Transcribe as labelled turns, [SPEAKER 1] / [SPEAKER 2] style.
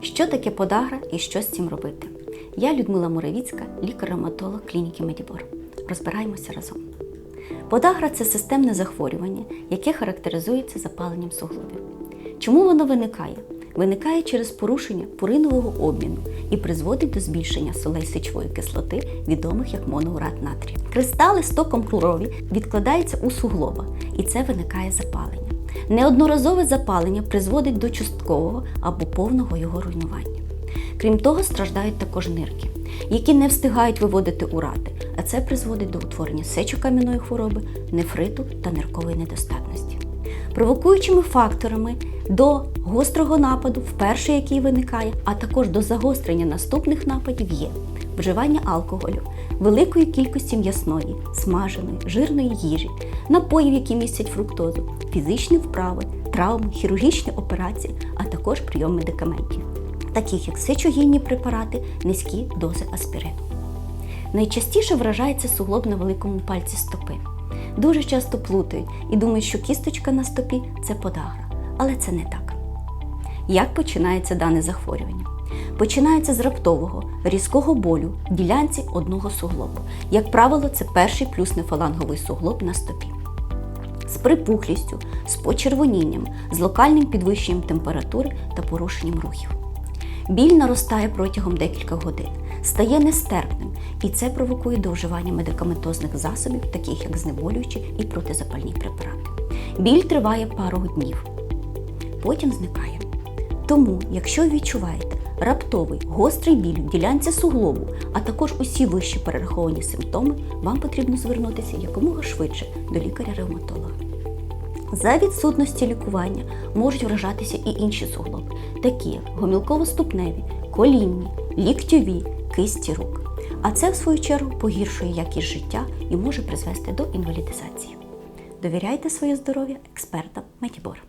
[SPEAKER 1] Що таке подагра і що з цим робити? Я Людмила Муравіцька, лікар-ревматолог клініки Медібор. Розбираємося разом. Подагра це системне захворювання, яке характеризується запаленням суглобів. Чому воно виникає? Виникає через порушення пуринового обміну і призводить до збільшення солей сечової кислоти, відомих як моноурат натрію. Кристали з током крові відкладаються у суглоба, і це виникає запалення. Неодноразове запалення призводить до часткового або повного його руйнування. Крім того, страждають також нирки, які не встигають виводити урати, а це призводить до утворення сечокам'яної хвороби, нефриту та ниркової недостатності. Провокуючими факторами до гострого нападу, вперше який виникає, а також до загострення наступних нападів є вживання алкоголю, великої кількості м'ясної, смаженої, жирної їжі, напоїв, які містять фруктозу, фізичні вправи, травми, хірургічні операції, а також прийом медикаментів, таких як сечогінні препарати, низькі дози аспірину. Найчастіше вражається суглоб на великому пальці стопи. Дуже часто плутають і думають, що кісточка на стопі це подагра, але це не так. Як починається дане захворювання? Починається з раптового, різкого болю в ділянці одного суглобу. Як правило, це перший плюснефаланговий суглоб на стопі. З припухлістю, з почервонінням, з локальним підвищенням температури та порушенням рухів. Біль наростає протягом декількох годин, стає нестерпним, і це провокує до вживання медикаментозних засобів, таких як знеболюючі і протизапальні препарати. Біль триває пару днів, потім зникає. Тому, якщо відчуваєте раптовий гострий біль в ділянці суглобу, а також усі вищі перераховані симптоми, вам потрібно звернутися якомога швидше до лікаря-ревматолога. За відсутності лікування можуть вражатися і інші суглоби, такі як гомілково-ступневі, колінні, ліктьові, кисті рук. А це, в свою чергу, погіршує якість життя і може призвести до інвалідизації. Довіряйте своє здоров'я експертам Метібор.